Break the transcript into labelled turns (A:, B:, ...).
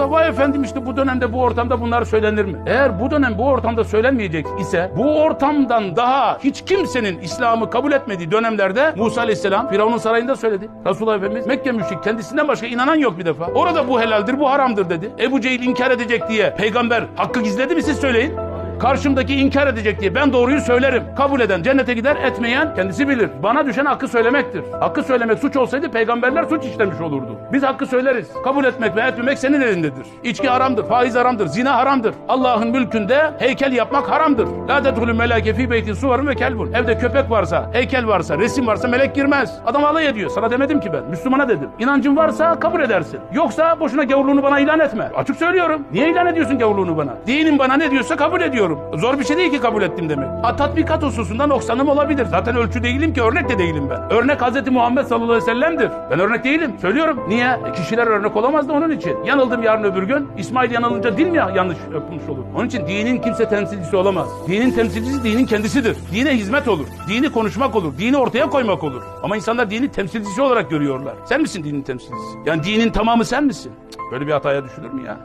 A: da vay efendim işte bu dönemde bu ortamda bunlar söylenir mi? Eğer bu dönem bu ortamda söylenmeyecek ise bu ortamdan daha hiç kimsenin İslam'ı kabul etmediği dönemlerde Musa Aleyhisselam Firavun'un sarayında söyledi. Resulullah Efendimiz Mekke müşrik kendisinden başka inanan yok bir defa. Orada bu helaldir bu haramdır dedi. Ebu Cehil inkar edecek diye peygamber hakkı gizledi mi siz söyleyin. Karşımdaki inkar edecek diye ben doğruyu söylerim. Kabul eden cennete gider, etmeyen kendisi bilir. Bana düşen hakkı söylemektir. Hakkı söylemek suç olsaydı peygamberler suç işlemiş olurdu. Biz hakkı söyleriz. Kabul etmek ve etmemek senin elindedir. İçki haramdır, faiz haramdır, zina haramdır. Allah'ın mülkünde heykel yapmak haramdır. La tedhulü meleke fi beytin suvarın ve kelbun. Evde köpek varsa, heykel varsa, resim varsa melek girmez. Adam alay ediyor. Sana demedim ki ben. Müslümana dedim. İnancın varsa kabul edersin. Yoksa boşuna gavurluğunu bana ilan etme. Açık söylüyorum. Niye ilan ediyorsun gavurluğunu bana? Dinin bana ne diyorsa kabul ediyorum. Zor bir şey değil ki kabul ettim demek. Ha, tatbikat hususunda noksanım olabilir. Zaten ölçü değilim ki örnek de değilim ben. Örnek Hz. Muhammed sallallahu aleyhi ve sellem'dir. Ben örnek değilim. Söylüyorum. Niye? E, kişiler örnek olamaz da onun için. Yanıldım yarın öbür gün. İsmail yanılınca dil mi yanlış yapılmış olur? Onun için dinin kimse temsilcisi olamaz. Dinin temsilcisi dinin kendisidir. Dine hizmet olur. Dini konuşmak olur. Dini ortaya koymak olur. Ama insanlar dini temsilcisi olarak görüyorlar. Sen misin dinin temsilcisi? Yani dinin tamamı sen misin? Böyle bir hataya düşülür mü ya?